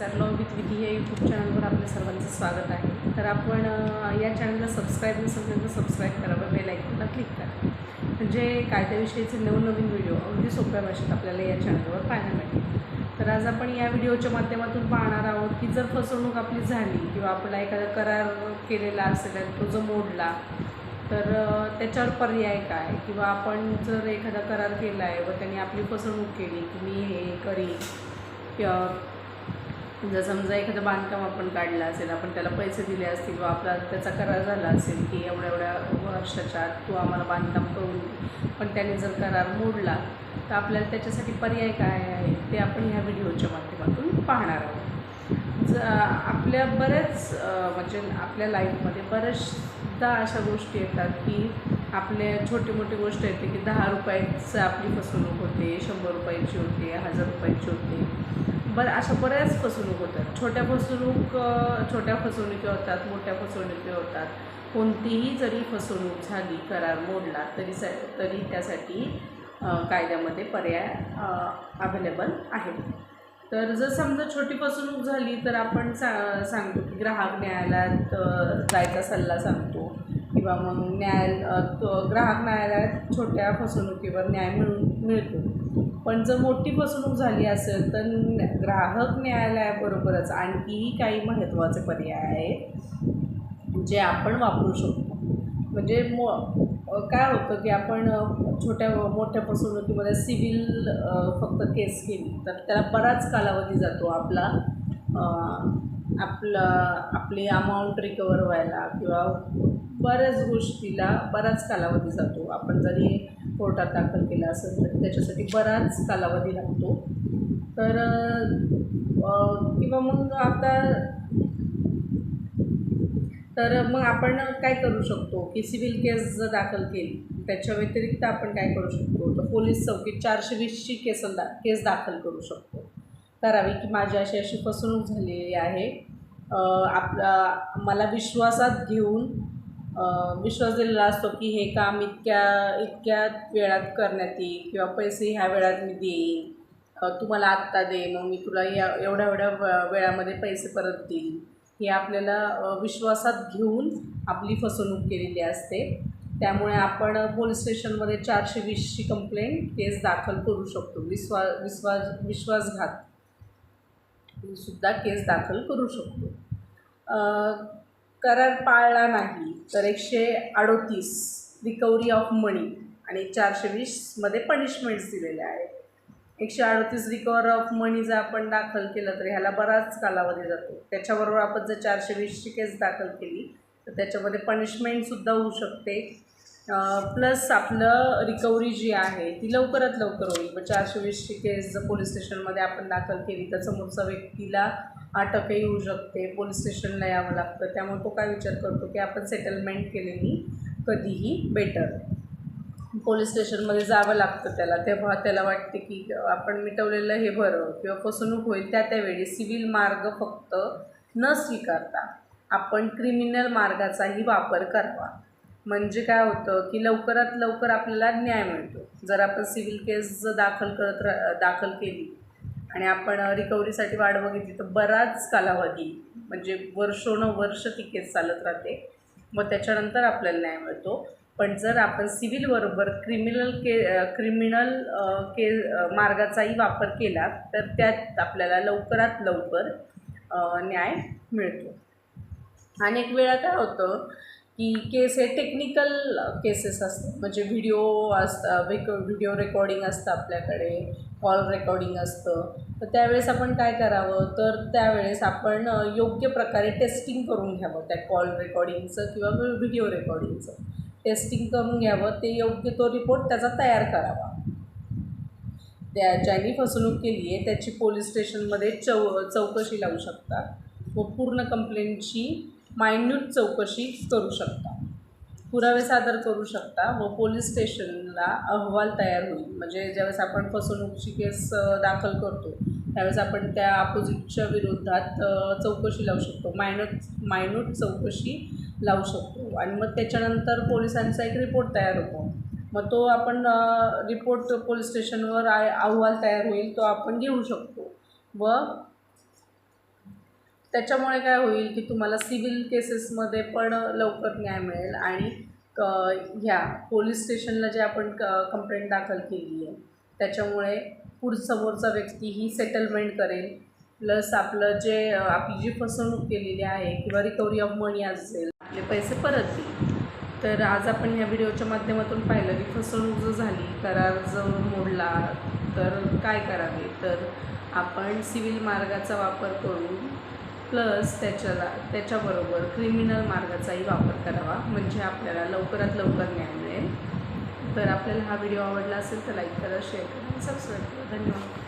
तर law with विधी या यूट्यूब चॅनलवर आपल्या सर्वांचं स्वागत आहे. तर आपण या चॅनलला सबस्क्राईब नसेल तर सबस्क्राईब करा. बेल आयकॉनला क्लिक करा. म्हणजे कायद्याविषयीचे नवनवीन व्हिडिओ अगदी सोप्या भाषेत आपल्याला या चॅनलवर पाहायला मिळतील. तर आज आपण या व्हिडिओच्या माध्यमातून पाहणार आहोत की जर फसवणूक आपली झाली किंवा आपला एखादा करार केलेला असेल आणि तो जर मोडला तर त्याच्यावर पर्याय काय? किंवा आपण जर एखादा करार केला आहे व त्यांनी आपली फसवणूक केली की मी हे करीन किंवा जर समजा एखादं बांधकाम आपण काढलं असेल आपण त्याला पैसे दिले असतील व आपला त्याचा करार झाला असेल की एवढ्या एवढ्या वर्षाच्या आत तू आम्हाला बांधकाम करून पण त्याने जर करार मोडला तर आपल्याला त्याच्यासाठी पर्याय काय आहे ते आपण ह्या व्हिडिओच्या माध्यमातून पाहणार आहोत. ज आपल्या बऱ्याच म्हणजे आपल्या लाईफमध्ये बऱ्याचदा अशा गोष्टी येतात की आपले छोटे मोठे गोष्ट येते की दहा रुपयाचं आपली फसवणूक होते शंभर रुपयाची होते हजार रुपयाची होते. बरं अशा बऱ्याच फसवणूक होतात. छोट्या फसवणूक छोट्या फसवणुकी होतात मोठ्या फसवणुकी होतात. कोणतीही जरी फसवणूक झाली करार मोडला तरी सा तरी त्यासाठी कायद्यामध्ये पर्याय अवेलेबल आहेत. तर जर समजा छोटी फसवणूक झाली तर आपण सा सांगतो की ग्राहक न्यायालयात जायचा सल्ला सांगतो. किंवा मग न्याय ग्राहक न्यायालयात छोट्या फसवणुकीवर न्याय मिळून मिळतो. पण जर मोठी फसवणूक झाली असेल तर ग्राहक न्यायालयाबरोबरच आणखीही काही महत्त्वाचे पर्याय आहेत जे आपण वापरू शकतो. म्हणजे मो काय होतं की आपण छोट्या मोठ्या फसवणुकीमध्ये सिव्हिल फक्त केस केली तर त्याला बराच कालावधी जातो आपला आपला आपली अमाऊंट रिकवर व्हायला किंवा बऱ्याच गोष्टीला बराच कालावधी जातो. आपण जरी कोर्टात दाखल केला असेल तर त्याच्यासाठी बराच कालावधी लागतो. तर किंवा मग आता तर मग आपण काय करू शकतो? की सिव्हिल केस जर दाखल केली त्याच्या व्यतिरिक्त आपण काय करू शकतो? तर पोलीस चौकीत चारशे वीसची केस दा केस दाखल करू शकतो. करावी की माझी अशी अशी फसवणूक झालेली आहे. आपला मला विश्वासात घेऊन विश्वास दिलेला असतो की हे काम इतक्या इतक्या वेळात करण्यात येईल किंवा पैसे ह्या वेळात मी देईन. तुम्हाला तू मला आत्ता दे मग मी तुला या एवढ्या एवढ्या व- वेळामध्ये पैसे परत देईन. हे आपल्याला विश्वासात घेऊन आपली फसवणूक केलेली असते. त्यामुळे आपण पोलीस स्टेशनमध्ये चारशे वीसची कंप्लेंट केस दाखल करू शकतो. विश्वा विश्वास विश्वासघात सुद्धा केस दाखल करू शकतो. करार पाळला नाही तर एकशे अडोतीस रिकव्हरी ऑफ मनी आणि चारशे वीसमध्ये पनिशमेंट्स दिलेल्या आहेत. एकशे अडतीस रिकवर ऑफ मनी जर आपण दाखल केलं तर ह्याला बराच कालावधी जातो. त्याच्याबरोबर आपण जर चारशे वीसची केस दाखल केली तर त्याच्यामध्ये पनिशमेंटसुद्धा होऊ शकते. प्लस आपलं रिकव्हरी जी आहे ती लवकरात लवकर होईल. मग चारशे वीसची केस जर पोलीस स्टेशनमध्ये आपण दाखल केली तर समोरचा व्यक्तीला अटकही होऊ शकते. पोलीस स्टेशनला यावं लागतं. त्यामुळे तो काय विचार करतो की आपण सेटलमेंट केलेली कधीही बेटर पोलीस स्टेशनमध्ये जावं लागतं त्याला. तेव्हा त्याला वाटते की आपण मिटवलेलं हे बरं किंवा फसवणूक होईल त्या त्यावेळी सिव्हिल मार्ग फक्त न स्वीकारता आपण क्रिमिनल मार्गाचाही वापर करावा. म्हणजे काय होतं की लवकरात लवकर आपल्याला न्याय मिळतो. जर आपण सिव्हिल केस जर दाखल करत रा दाखल केली आणि आपण रिकव्हरीसाठी वाट बघितली तर बराच कालावधी म्हणजे वर्षोनवर्ष ती केस चालत राहते. मग त्याच्यानंतर आपल्याला न्याय मिळतो. पण जर आपण सिव्हिलबरोबर क्रिमिनल के क्रिमिनल के मार्गाचाही वापर केला तर त्यात आपल्याला लवकरात लवकर न्याय मिळतो. अनेक वेळा काय होतं की केस हे टेक्निकल केसेस असतात. म्हणजे व्हिडिओ असतं व्हिडिओ रेकॉर्डिंग असतं आपल्याकडे कॉल रेकॉर्डिंग असतं. तर त्यावेळेस आपण काय करावं? तर त्यावेळेस आपण योग्य प्रकारे टेस्टिंग करून घ्यावं. त्या कॉल रेकॉर्डिंगचं किंवा व्हिडिओ रेकॉर्डिंगचं टेस्टिंग करून घ्यावं. ते योग्य तो रिपोर्ट त्याचा तयार करावा. त्या ज्यांनी फसवणूक केली आहे त्याची पोलीस स्टेशनमध्ये चौ चौकशी लावू शकतात. व पूर्ण कंप्लेंटची मायन्यूट चौकशी करू शकता. पुरावे सादर करू शकता व पोलीस स्टेशनला अहवाल तयार होईल. म्हणजे ज्यावेळेस आपण फसवणुकीची केस दाखल करतो त्यावेळेस आपण त्या अपोजिटच्या विरोधात चौकशी लावू शकतो. मायनूट मायन्यूट चौकशी लावू शकतो. आणि मग त्याच्यानंतर पोलिसांचा एक रिपोर्ट तयार होतो. मग तो आपण रिपोर्ट पोलीस स्टेशनवर आय अहवाल तयार होईल तो आपण घेऊ शकतो. व त्याच्यामुळे काय होईल की तुम्हाला सिव्हिल केसेसमध्ये पण लवकर न्याय मिळेल आणि क ह्या पोलीस स्टेशनला जे आपण क कंप्लेंट दाखल केली आहे त्याच्यामुळे पुढ समोरचा व्यक्ती ही सेटलमेंट करेल. प्लस आपलं जे आपली जी फसवणूक केलेली आहे किंवा रिकव्हरी ऑफ मनी असेल आपले पैसे परत येईल तर आज आपण ह्या व्हिडिओच्या माध्यमातून पाहिलं की फसवणूक जर झाली करार जर मोडला तर काय करावे? तर आपण सिव्हिल मार्गाचा वापर करून प्लस त्याच्याला त्याच्याबरोबर क्रिमिनल मार्गाचाही वापर करावा म्हणजे आपल्याला लवकरात लवकर न्याय मिळेल. तर आपल्याला हा व्हिडिओ आवडला असेल तर लाईक करा शेअर करा सबस्क्राईब करा. धन्यवाद.